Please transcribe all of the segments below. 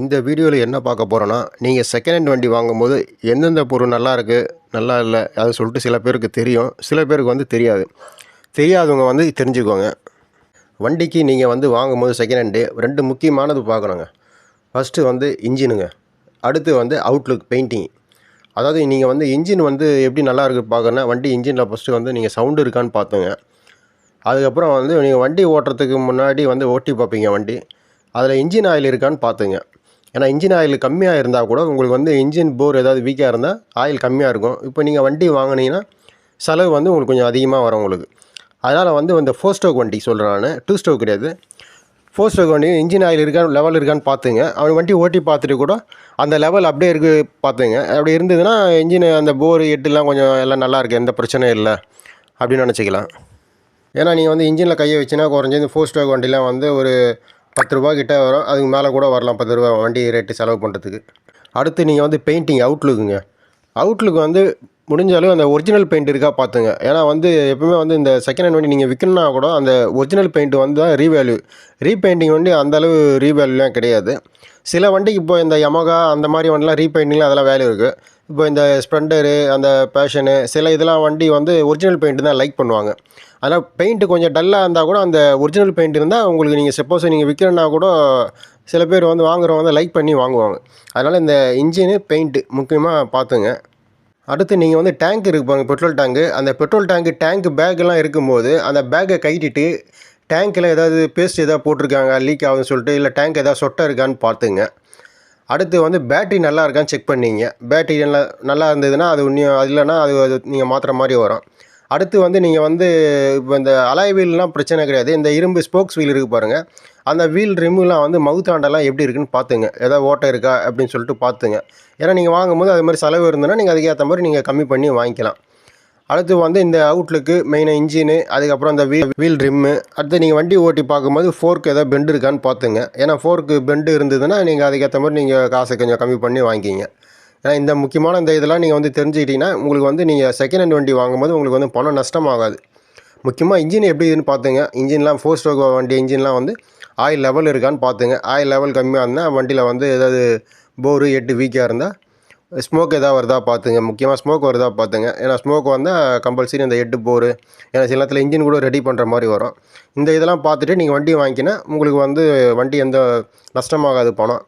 இந்த வீடியோவில் என்ன பார்க்க போகிறோன்னா நீங்கள் செகண்ட் ஹேண்ட் வண்டி வாங்கும்போது எந்தெந்த பொருள் நல்லா இருக்குது நல்லா இல்லை அது சொல்லிட்டு சில பேருக்கு தெரியும். சில பேருக்கு வந்து தெரியாது. தெரியாதவங்க வந்து தெரிஞ்சுக்கோங்க. வண்டிக்கு நீங்கள் வந்து வாங்கும்போது செகண்ட் ஹேண்டு ரெண்டு முக்கியமானது பார்க்கணுங்க. ஃபஸ்ட்டு வந்து இன்ஜினுங்க. அடுத்து வந்து அவுட்லுக் பெயிண்டிங் அதாவது நீங்கள் வந்து இன்ஜின் வந்து எப்படி நல்லா இருக்குது பார்க்கணுன்னா வண்டி இன்ஜினில் ஃபஸ்ட்டு வந்து நீங்கள் சவுண்டு இருக்கான்னு பார்த்துங்க. அதுக்கப்புறம் வந்து நீங்கள் வண்டி ஓட்டுறதுக்கு முன்னாடி வந்து ஓட்டி பார்ப்பீங்க வண்டி. அதில் இன்ஜின் ஆயில் இருக்கான்னு பார்த்துங்க. ஏன்னா இன்ஜின் ஆயில் கம்மியாக இருந்தால் கூட உங்களுக்கு வந்து இன்ஜின் போர் ஏதாவது வீக்காக இருந்தால் ஆயில் கம்மியாக இருக்கும். இப்போ நீங்கள் வண்டி வாங்கினீங்கன்னா செலவு வந்து உங்களுக்கு கொஞ்சம் அதிகமாக வரும் உங்களுக்கு. அதனால் வந்து இந்த ஃபோர் ஸ்ட்ரோக் வண்டி சொல்கிறேன் நான். டூ ஸ்ட்ரோக் கிடையாது. ஃபோர் ஸ்ட்ரோக் வண்டி இன்ஜின் ஆயில் இருக்கா லெவல் இருக்கான்னு பார்த்துங்க. அவன் வண்டி ஓட்டி பார்த்துட்டு கூட அந்த லெவல் அப்படியே இருக்கு பார்த்துங்க. அப்படி இருந்ததுன்னா இன்ஜின் அந்த போர் எட்டுலாம் கொஞ்சம் எல்லாம் நல்லா இருக்குது எந்த பிரச்சனையும் இல்லை அப்படின்னு நினச்சிக்கலாம். ஏன்னா நீங்கள் வந்து இன்ஜினில் கையை வச்சுன்னா குறைஞ்சது ஃபோர் ஸ்ட்ரோக் வண்டிலாம் வந்து ஒரு பத்து ரூபா கிட்ட வரும். அதுக்கு மேலே கூட வரலாம் பத்து ரூபா வண்டி ரேட்டு செலவு பண்ணுறதுக்கு அடுத்து நீங்கள் வந்து பெயிண்டிங் அவுட்லுக்குங்க அவுட்லுக்கு வந்து முடிஞ்ச அளவு அந்த ஒரிஜினல் பெயிண்ட் இருக்கா பார்த்துங்க. ஏன்னா வந்து எப்பவுமே வந்து இந்த செகண்ட் ஹேண்ட் வண்டி நீங்கள் விற்கணுன்னா கூட அந்த ஒரிஜினல் பெயிண்ட் வந்து தான் ரீவேல்யூ ரீபெயிண்டிங் வண்டி அந்தளவு ரீவேல்யூலாம் கிடையாது. சில வண்டிக்கு இப்போ இந்த யமகா அந்த மாதிரி வண்டிலாம் ரீபெயிண்டிங்லாம் அதெல்லாம் வேல்யூ இருக்குது இப்போ இந்த ஸ்ப்ளெண்டரு அந்த பேஷனு சில இதெல்லாம் வண்டி வந்து ஒரிஜினல் பெயிண்ட் தான் லைக் பண்ணுவாங்க. அதனால் பெயிண்ட்டு கொஞ்சம் டல்லாக இருந்தால் கூட அந்த ஒரிஜினல் பெயிண்ட் இருந்தால் உங்களுக்கு நீங்கள் சப்போஸ் நீங்கள் விற்கிறனா கூட சில பேர் வந்து வாங்குறவங்க வந்து லைக் பண்ணி வாங்குவாங்க. அதனால் இந்த இன்ஜினு பெயிண்ட்டு முக்கியமாக பார்த்துங்க. அடுத்து நீங்கள் வந்து டேங்க் இருக்கு பாருங்க பெட்ரோல் டேங்கு அந்த பெட்ரோல் டேங்க் டேங்க் பேக்கெல்லாம் இருக்கும்போது அந்த பேக்கை கைட்டிட்டு டேங்க்கில் ஏதாவது பேஸ்ட் எதாவது போட்டிருக்காங்க லீக் ஆகுதுன்னு சொல்லிட்டு இல்லை டேங்க் ஏதாவது சொட்டை இருக்கான்னு பார்த்துங்க. அடுத்து வந்து பேட்டரி நல்லா இருக்கான்னு செக் பண்ணிங்க. பேட்டரி நல்லா நல்லா இருந்ததுன்னா அது இன்னும் அது இல்லைன்னா அது அது நீங்கள் மாற்றுற மாதிரி வரும். அடுத்து வந்து நீங்கள் வந்து இப்போ இந்த அலாய் வீல்லாம் பிரச்சனை கிடையாது. இந்த இரும்பு ஸ்போக்ஸ் வீல் இருக்குது பாருங்கள் அந்த வீல் ரிம்முலாம் வந்து மவுத்தாண்டெல்லாம் எப்படி இருக்குன்னு பார்த்துங்க. ஏதாவது ஓட்டை இருக்கா அப்படின்னு சொல்லிட்டு பார்த்துங்க. ஏன்னா நீங்கள் வாங்கும்போது அது மாதிரி செலவு இருந்ததுன்னா நீங்கள் அதுக்கேற்ற மாதிரி நீங்கள் கம்மி பண்ணி வாங்கிக்கலாம். அடுத்து வந்து இந்த அவுட்லுக்கு மெயினாக இன்ஜினு அதுக்கப்புறம் இந்த வீல் வீல் ரிம்மு அடுத்து நீங்கள் வண்டி ஓட்டி பார்க்கும்போது ஃபோர்க்கு ஏதாவது பெண்டு இருக்கான்னு பார்த்துங்க. ஏன்னா ஃபோர்க்கு பெண்டு இருந்ததுன்னா நீங்கள் அதுக்கேற்ற மாதிரி நீங்கள் காசை கொஞ்சம் கம்மி பண்ணி வாங்கிக்கிங்க. ஏன்னா இந்த முக்கியமான இந்த இதெல்லாம் நீங்கள் வந்து தெரிஞ்சுக்கிட்டிங்கன்னா உங்களுக்கு வந்து நீங்கள் செகண்ட் ஹேண்ட் வண்டி வாங்கும்போது உங்களுக்கு வந்து பணம் நஷ்டமாகாது. முக்கியமாக இன்ஜின் எப்படி இதுன்னு பார்த்துங்க இன்ஜின்லாம் ஃபோர் ஸ்ட்ரோக் வண்டி இன்ஜின்லாம் வந்து ஆயில் லெவல் இருக்கான்னு பார்த்துங்க ஆயில் லெவல் கம்மியாக இருந்தால் வண்டியில் வந்து ஏதாவது போரு எட்டு வீக்காக இருந்தால் ஸ்மோக் எதாவது வருதா பார்த்துங்க முக்கியமாக ஸ்மோக் வருதா பார்த்துங்க ஏன்னா ஸ்மோக் வந்தால் கம்பல்சரி இந்த எட்டு போரு ஏன்னா சில நேரத்தில் இன்ஜின் கூட ரெடி பண்ணுற மாதிரி வரும். இந்த இதெல்லாம் பார்த்துட்டு நீங்கள் வண்டி வாங்கிக்கினா உங்களுக்கு வந்து வண்டி எந்த நஷ்டமாகாது பணம்.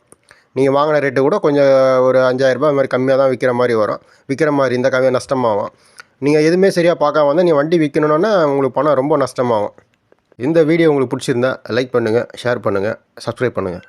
நீங்கள் வாங்கின ரேட்டு கூட கொஞ்சம் ஒரு அஞ்சாயிரரூபா அது மாதிரி கம்மியாக தான் விற்கிற மாதிரி வரும். விற்கிற மாதிரி இந்த கம்மியாக நஷ்டமாகும். நீங்கள் எதுவுமே சரியாக பார்க்காம வந்தால் நீங்கள் வண்டி விற்கணுன்னா உங்களுக்கு பணம் ரொம்ப நஷ்டமாகும். இந்த வீடியோ உங்களுக்கு பிடிச்சிருந்தா லைக் பண்ணுங்கள் ஷேர் பண்ணுங்கள் சப்ஸ்கிரைப் பண்ணுங்கள்